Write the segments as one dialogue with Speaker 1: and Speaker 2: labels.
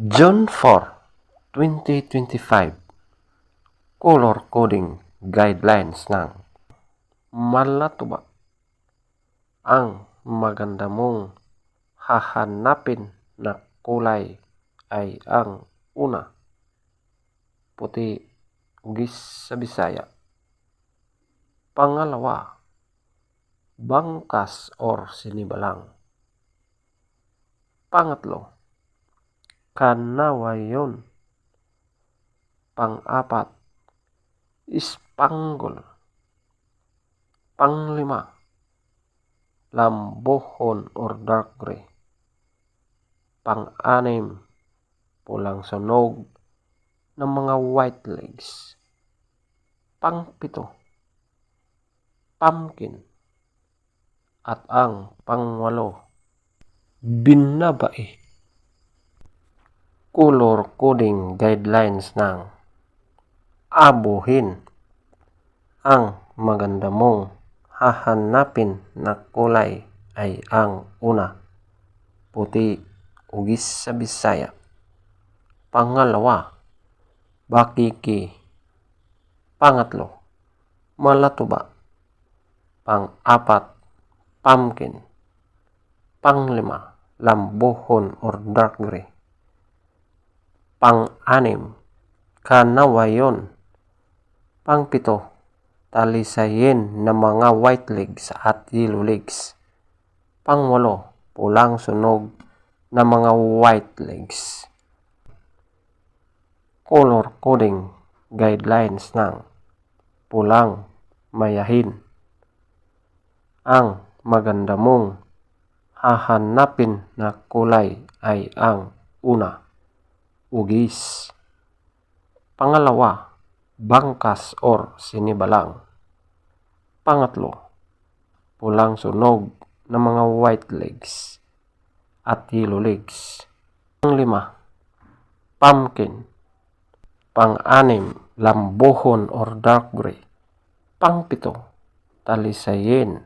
Speaker 1: June 4, 2025 Color Coding Guidelines ng Malatuba Ang maganda mong hahanapin na kulay ay ang una, puti, ugis sa Bisaya. Pangalawa, bangkas or sinibalang. Pangatlo, kanawayon. Pang-apat, ispanggol. Panglima, lambohon or dark gray. Pang-anim, pulang sunog ng mga white legs. Pangpito, pumpkin. At ang pangwalo, binabae color coding guidelines ng abuhin ang maganda mong hahanapin na kulay ay ang una, puti, ugis sa Bisaya. Pangalawa, bakiki. Pangatlo, malatuba. Pang-apat, pumpkin. Panglima, lambuhon or dark gray pang-anim, kanawayon. Pangpito, talisayin ng mga white legs at yellow legs. Pangwalo, pulang sunog ng mga white legs. Color coding guidelines ng pulang mayahin. Ang maganda mong hahanapin na kulay ay ang una ugis. Pangalawa, bangkas or sinibalang. Pangatlo, pulang sunog ng mga white legs at yellow legs. Panglima, pumpkin. Pang-anim, lambuhon or dark gray. Pangpito, talisayin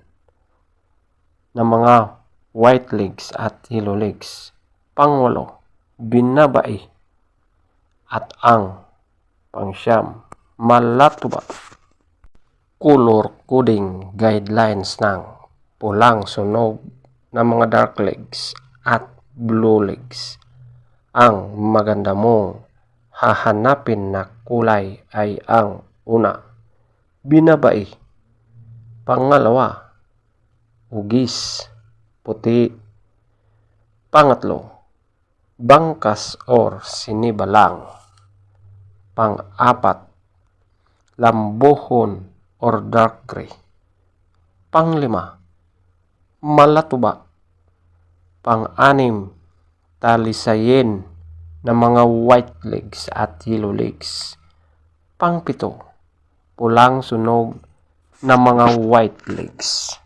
Speaker 1: ng mga white legs at yellow legs. Pangwalo, binabai at ang pangsyam malatuba color coding guidelines ng pulang sunog ng mga dark legs at blue legs. Ang maganda mong hahanapin na kulay ay ang una, binabai. Pangalawa, ugis, puti. Pangatlo, bangkas or sinibalang. Pang-apat, lambuhon or dark gray. Panglima, malatuba. Pang-anim, talisayin ng mga white legs at yellow legs. Pangpito, pulang sunog ng mga white legs.